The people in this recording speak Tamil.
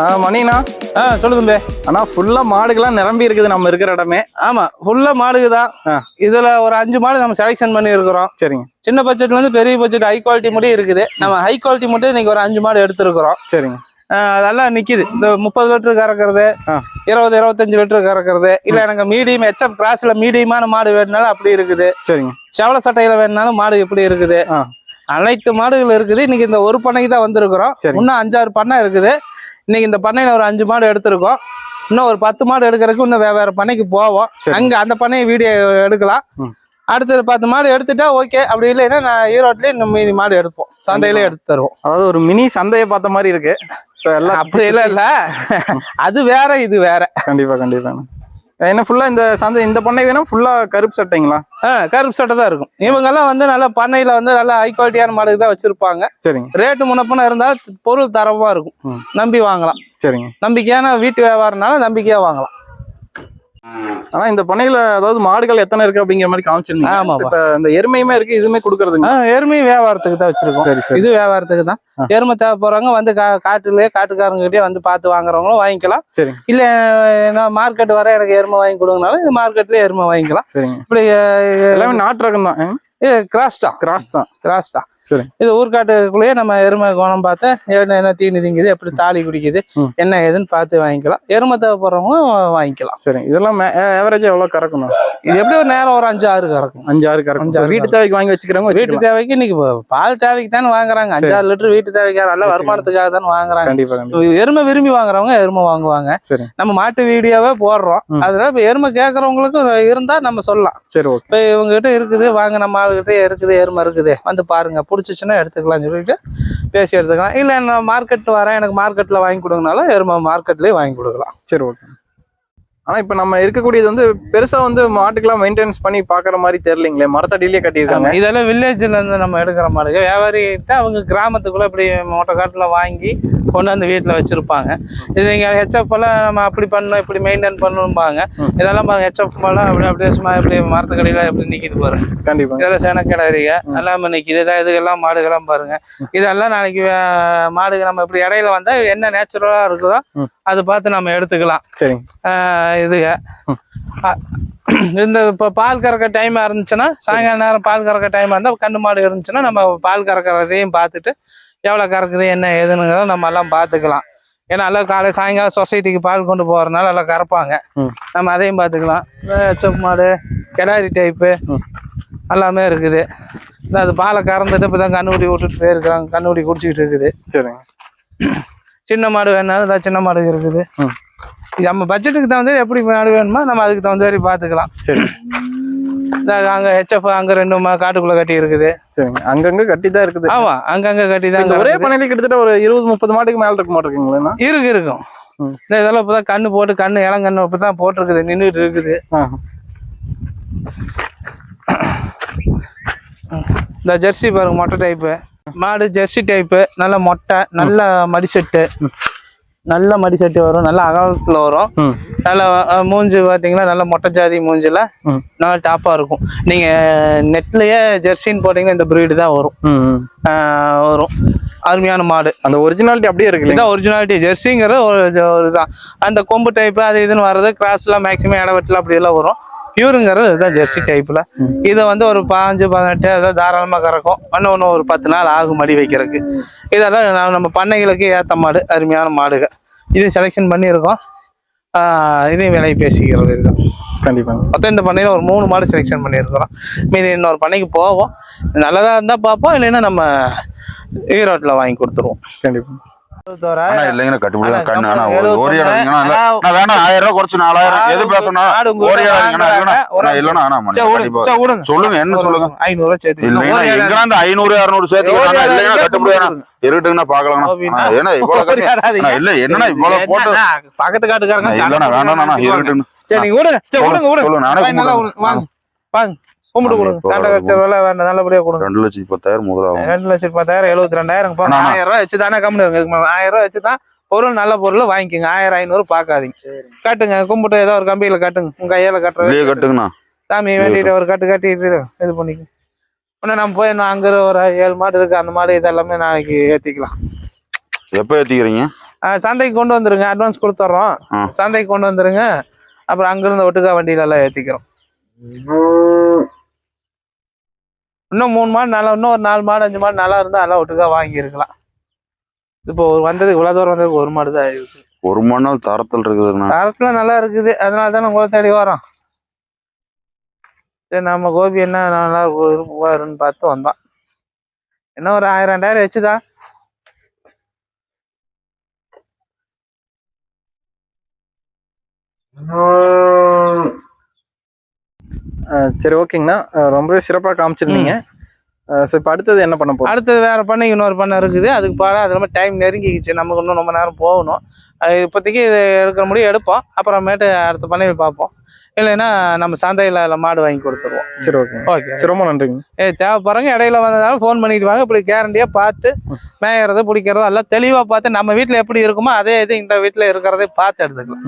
ஆ, மணிண்ணா. ஆ சொல்லு தம்பி. ஆனா ஃபுல்லா மாடுகள்லாம் நிரம்பி இருக்குது நம்ம இருக்கிற இடமே. ஆமா ஃபுல்லா மாடுக்கு தான். இதுல ஒரு அஞ்சு மாடு நம்ம செலெக்ஷன் பண்ணி இருக்கிறோம் சரிங்க. சின்ன பட்ஜெட்ல இருந்து பெரிய பட்ஜெட் ஹை குவாலிட்டி மட்டும் இருக்குது. நம்ம ஹை குவாலிட்டி மட்டும் இன்னைக்கு ஒரு அஞ்சு மாடு எடுத்திருக்கிறோம். சரிங்க. அதெல்லாம் நிக்குது. இந்த முப்பது லிட்டர் கறக்கிறது. இருபது இருபத்தஞ்சு லிட்டர் கறக்கிறது. இல்ல எனக்கு மீடியம் ஹெச்எப் கிராஸ்ல மீடியமான மாடு வேணுனாலும் அப்படி இருக்குது. சரிங்க. செவல சட்டையில வேணுனாலும் மாடு எப்படி இருக்குது. அனைத்து மாடுகள் இருக்குது. இன்னைக்கு இந்த ஒரு பண்ணைக்கு தான் வந்திருக்கிறோம். சரி. இன்னும் அஞ்சாறு பண்ணை இருக்குது. இன்னைக்கு இந்த பண்ணையில ஒரு அஞ்சு மாடு எடுத்திருக்கோம். இன்னும் ஒரு பத்து மாடு எடுக்கிறதுக்கு இன்னும் வேற வேற பண்ணைக்கு போவோம். அங்க அந்த பண்ணையை வீடியோ எடுக்கலாம். அடுத்தது பத்து மாடு எடுத்துட்டா ஓகே. அப்படி இல்லைன்னா நான் ஈரோட்லயே நம்ம மீதி மாடு எடுப்போம். சந்தையிலே எடுத்து தருவோம் அதாவது ஒரு மினி சந்தையை பார்த்த மாதிரி இருக்கு. ஸோ எல்லாம் அப்படி இல்ல இல்ல அது வேற இது வேற. கண்டிப்பா கண்டிப்பா என்ன ஃபுல்லா இந்த சந்தை இந்த பண்ணை வேணும் ஃபுல்லா கருப்பு சட்டைங்களா? ஆ, கருப்பு சட்டை தான் இருக்கும். இவங்கெல்லாம் வந்து நல்ல பண்ணையில வந்து நல்ல ஹை குவாலிட்டியான மாடுக்கு தான் வச்சிருப்பாங்க. சரிங்க. ரேட்டு முன்னப்பன இருந்தா பொருள் தரமா இருக்கும். நம்பி வாங்கலாம். சரிங்க. நம்பிக்கையான வீட்டு வியாபாரம்னால நம்பிக்கையா வாங்கலாம். ஆனா இந்த பண்ணையில அதாவது மாடுகள் எத்தனை இருக்கு அப்படிங்கிற மாதிரி காமிச்சிருந்தீங்க. So, இப்ப இந்த எருமையுமே இருக்கு இதுவுமே கொடுக்கறதுங்க. ஆ, எருமையும் வியாபாரத்துக்கு தான் வச்சிருக்கோம். சரி சரி. இது வியாபாரத்துக்கு தான். எருமை தேவைப்படுறவங்க வந்து காட்டுலயே காட்டுக்காரங்ககிட்டயே வந்து பார்த்து வாங்குறவங்களும் வாங்கிக்கலாம். சரிங்க. இல்ல நான் மார்க்கெட் வர எனக்கு எருமை வாங்கி கொடுங்கனாலும் மார்க்கெட்லயே எருமை வாங்கிக்கலாம். சரிங்க. இப்படி எல்லாமே நாட்டு ரகம் தான். கிராஸ் தான். கிராஸ் தான். கிராஸ் தான். சரி. இது ஊர்காட்டுக்குள்ளேயே நம்ம எருமை குணம் பார்த்து என்ன என்ன தீனி திங்குது எப்படி தாலி குடிக்குது. என்ன ஏதுன்னு பார்த்து வாங்கிக்கலாம். எருமை தேவைப்படுறவங்க வாங்கிக்கலாம். சரிங்க இதெல்லாம் ஆவரேஜா எவ்வளவு கறக்கணும்? இது எப்படி ஒரு நேரம் ஒரு அஞ்சு ஆறு கறக்கும்? அஞ்சு ஆறு கறக்கும். வீட்டு தேவைக்கு வாங்கி வச்சுக்கிறவங்க வீட்டு தேவைக்கு இன்னைக்கு பால் தேவைக்கு தானே வாங்குறாங்க. அஞ்சாறு லிட்டர் வீட்டு தேவைக்காக நல்ல. வருமானத்துக்காக தானே வாங்குறாங்க. கண்டிப்பா எருமை விரும்பி வாங்குறவங்க எருமை வாங்குவாங்க. சரி. நம்ம மாட்டு வீடியோவே போடுறோம். அதுல இப்ப எருமை கேட்கறவங்களுக்கும் இருந்தா நம்ம சொல்லலாம். சரி இப்ப இவங்க கிட்ட இருக்குது வாங்க நம்ம ஆளுகிட்ட இருக்குது எருமை இருக்குது. வந்து பாருங்க பிடிச்சிச்சுன்னா எடுத்துக்கலாம்னு சொல்லிட்டு பேசி எடுத்துக்கலாம். இல்ல நான் மார்க்கெட் வரேன் எனக்கு மார்க்கெட்ல வாங்கி கொடுங்கனாலும் எருமை மார்க்கெட்லயே வாங்கி கொடுக்கலாம். சரி ஓகே. ஆனா இப்ப நம்ம இருக்கக்கூடியது வந்து பெருசா வந்து மாட்டுக்கெல்லாம் மெயின்டெனன்ஸ் பண்ணி பாக்குற மாதிரி தெரியலீங்களே. மரத்தடியிலேயே கட்டியிருக்காங்க. இதெல்லாம் வில்லேஜ்ல இருந்து நம்ம எடுக்கிற மாடுங்க வியாபாரிகிட்ட அவங்க கிராமத்துக்குள்ள இப்படி மொட்டை காட்டுல வாங்கி கொண்டு வந்து வீட்டுல வச்சிருப்பாங்க. இது நீங்க ஹெச்எஃப் எல்லாம் நம்ம அப்படி பண்ணணும் இப்படி மெயின்டைன் பண்ணணும்பாங்க. இதெல்லாம் பாருங்க ஹெச்எஃப் எல்லாம் அப்படி அப்படியே சும்மா இப்படி மரத்துக்கடியில எப்படி நிக்குது பாருங்க. கண்டிப்பா. இதெல்லாம் சேனக்கிடாரிங்க எல்லாமே நிக்குது. இதான் இதுக்கெல்லாம் மாடுகள்லாம் பாருங்க. இதெல்லாம் நாளைக்கு மாடுங்க நம்ம இப்படி இடையில வந்தா என்ன நேச்சுரலா இருக்குதோ. அதை பார்த்து நம்ம எடுத்துக்கலாம். சரிங்க. அ- இந்த இப்போ பால் கறக்க டைமா இருந்துச்சுன்னா சாயங்கால நேரம் பால் கறக்க டைமா இருந்தா கண்ணு மாடு இருந்துச்சுன்னா நம்ம பால் கறக்கிறதையும் பார்த்துட்டு எவ்வளோ கறக்குது என்ன ஏதுனுங்கிறத நம்ம எல்லாம் பார்த்துக்கலாம். ஏன்னா எல்லாம் காலை சாயங்காலம் சொசைட்டிக்கு பால் கொண்டு போகிறதுனால எல்லாம் கறப்பாங்க. நம்ம அதையும் பார்த்துக்கலாம். செப் மாடு கிடாரி டைப்பு. எல்லாமே இருக்குது. அது பாலை கறந்துட்டு இப்போ தான் கண்ணுக்குடி விட்டுட்டு போயிருக்கிறாங்க கண்ணுக்குடி குடிச்சிக்கிட்டு இருக்குது. சரிங்க. சின்ன மாடு வேணாலும் சின்ன மாடு இருக்குது. நம்ம பட்ஜெட்டுக்கு தகுந்த எப்படி மாடு வேணுமோ நம்ம அதுக்கு தகுந்த மாதிரி பார்த்துக்கலாம் சரி. அங்க ஹெச்எஃப் அங்க ரெண்டு காட்டுக்குள்ள கட்டி இருக்குது. சரிங்க. அங்கங்க கட்டி தான் இருக்குது. ஆமா அங்கங்க கட்டி தான் ஒரே. பண்ணையில கிட்டத்தட்ட ஒரு இருபது முப்பது மாட்டுக்கு மேல இருக்க மாட்டிருக்கீங்களா இருக்கு இருக்கும். இந்த இதெல்லாம் இப்பதான் கண்ணு போட்டு கண்ணு இளங்கண்ணு இப்பதான் போட்டிருக்குது நின்றுட்டு இருக்குது. இந்த ஜெர்சி பாருங்க மொட்டை டைப்பு மாடு ஜெர்சி டைப்பு நல்ல மொட்டை நல்ல மடிசெட்டு. நல்ல மடிசெட்டு வரும் நல்ல அகலத்துல வரும். நல்ல மூஞ்சி பார்த்தீங்கன்னா நல்ல மொட்டை ஜாதி மூஞ்சில. நல்ல டாப்பா இருக்கும். நீங்க நெட்லயே ஜெர்சின்னு போட்டீங்கன்னா இந்த பிரீடு தான் வரும். வரும். அருமையான மாடு. அந்த ஒரிஜினாலிட்டி அப்படியே இருக்கு இதான் ஒரிஜினாலிட்டி ஜெர்சிங்கிறது ஒரு இதுதான் அந்த கொம்பு டைப்பு அது இதுன்னு வர்றது கிராஸ்லாம் மேக்ஸிமம் இடவெட்டில் அப்படி எல்லாம் வரும். பியூருங்கிறது இதுதான் ஜெர்சி டைப்பில். இது வந்து ஒரு பாஞ்சு பதினெட்டு அதாவது தாராளமாக கறக்கும். இன்னும் ஒன்று ஒரு பத்து நாள் ஆகும் மடி வைக்கிறதுக்கு. இதெல்லாம் நம்ம பண்ணைகளுக்கு ஏற்ற மாடு அருமையான மாடுகள். இதையும் செலெக்ஷன் பண்ணியிருக்கோம். இதையும் விலை பேசிக்கிறது இதுதான் கண்டிப்பாங்க மொத்தம் இந்த பண்ணையில் ஒரு மூணு மாடு செலெக்ஷன் பண்ணியிருக்கிறோம். மீதி இன்னொரு பண்ணைக்கு போவோம். நல்லதாக இருந்தால் பார்ப்போம். இல்லைன்னா நம்ம ஈரோட்டில் வாங்கி கொடுத்துருவோம். கண்டிப்பா. அண்ணா இல்லைங்கண்ணா கட்டுப்படி கண்ணு. ஒரு நான் வேணா ஆயிரம் ரூபாய் குறைச்சு நாலாயிரம். எது பேசணும் ஒரு. சொல்லுங்க என்ன சொல்லுங்க? சேர்த்து இந்த ஐநூறு இரநூறு சேர்த்து இல்லைன்னா இடம் கட்டுப்படி. இருக்கட்டுங்கண்ணா ஏன்னா இவ்வளவு இல்ல இவ்வளவு போட்டு பக்கத்து காட்டுக்காரங்க இல்லண்ணா இருக்கட்டுங்க சரி நீங்க விடுங்க. சரி விடுங்க விடுங்க. சொல்லுங்க நானே வாங்க, நல்லா கும்பிடுறேன். விடுங்க வாங்க. வாங்க. கும்பிட்டு கொடுங்க. சண்டை கட்ச வேலை வேண்டாம் நல்லபடியா கொடுங்க. ரெண்டு லட்சத்தி பத்தாயிரம் முதலாகும். ரெண்டு லட்சத்தி பத்தாயிரம் எழுபத்தி ரெண்டாயிரம். ஆயிரம் ரூபாய் வச்சு தானே கம்மி ஆயிரம் ரூபாய் வச்சு தான் பொருள் நல்ல பொருள் வாங்கிக்கோங்க. ஆயிரம் ஐநூறு பார்க்காதீங்க. கட்டுங்க. கும்பிட்டு ஏதோ ஒரு கம்பியில கட்டுங்க. உங்க கையால கட்டுறது கட்டுங்கண்ணா. சாமி வேண்டிட்டு ஒரு கட்டு கட்டி இது பண்ணிக்க. இன்னும் நம்ம போய் அங்க ஒரு ஏழு மாடு இருக்கு. அந்த மாடு இதெல்லாமே நாளைக்கு ஏத்திக்கலாம். எப்ப ஏத்திக்கிறீங்க? அஹ் சந்தைக்கு கொண்டு வந்துருங்க. அட்வான்ஸ் கொடுத்துட்றோம். சந்தைக்கு கொண்டு வந்துருங்க. அப்புறம் அங்கிருந்து ஒட்டுக்கா வண்டியில எல்லாம் ஏற்றிக்கிறோம் இன்னும் மூணு மாடு நல்லா இன்னும் ஒரு நாலு மாடு அஞ்சு மாடு நல்லா இருந்தால் அதெல்லாம் ஒட்டுக்கா வாங்கியிருக்கலாம். இப்போ ஒரு வந்தது இவ்வளோ தூரம் வந்ததுக்கு ஒரு மாடு தான் இருக்கு ஒரு மணி நாள் தரத்தில் இருக்குதுண்ணா தரத்துல நல்லா இருக்குது. அதனால தான் உங்களை தேடி வரோம். சரி நம்ம கோபி என்ன நல்லா வருன்னு பார்த்து வந்தோம் என்ன ஒரு ஆயிரம் ரெண்டாயிரம் வச்சுதா? அஹ் சரி ஓகேங்கண்ணா. ரொம்பவே சிறப்பா காமிச்சிருந்தீங்க. ஸோ இப்போ அடுத்தது என்ன பண்ண போறோம்? அடுத்தது வேற பண்ணை இன்னொரு பண்ணை இருக்குது. அதுக்கு பாட அது ரொம்ப டைம் நெருங்கிக்கிச்சு. நமக்கு இன்னும் ரொம்ப நேரம் போகணும். அது இப்போதைக்கு இது எடுக்கிற முடியும் எடுப்போம். அப்புறமேட்டு அடுத்த பண்ணையை பார்ப்போம். இல்லைன்னா நம்ம சந்தையில் அதில் மாடு வாங்கி கொடுத்துருவோம். சரி ஓகே சரி ரொம்ப நன்றிங்க. ஏ தேவைப்படுறவங்க இடையில வந்ததாலும் ஃபோன் பண்ணிட்டு வாங்க. இப்படி கேரண்டியாக பார்த்து மேயறது பிடிக்கிறது எல்லாம் தெளிவாக பார்த்து நம்ம வீட்டில் எப்படி இருக்குமோ அதே இது இந்த வீட்டில் இருக்கிறதே பார்த்து எடுத்துக்கலாம்.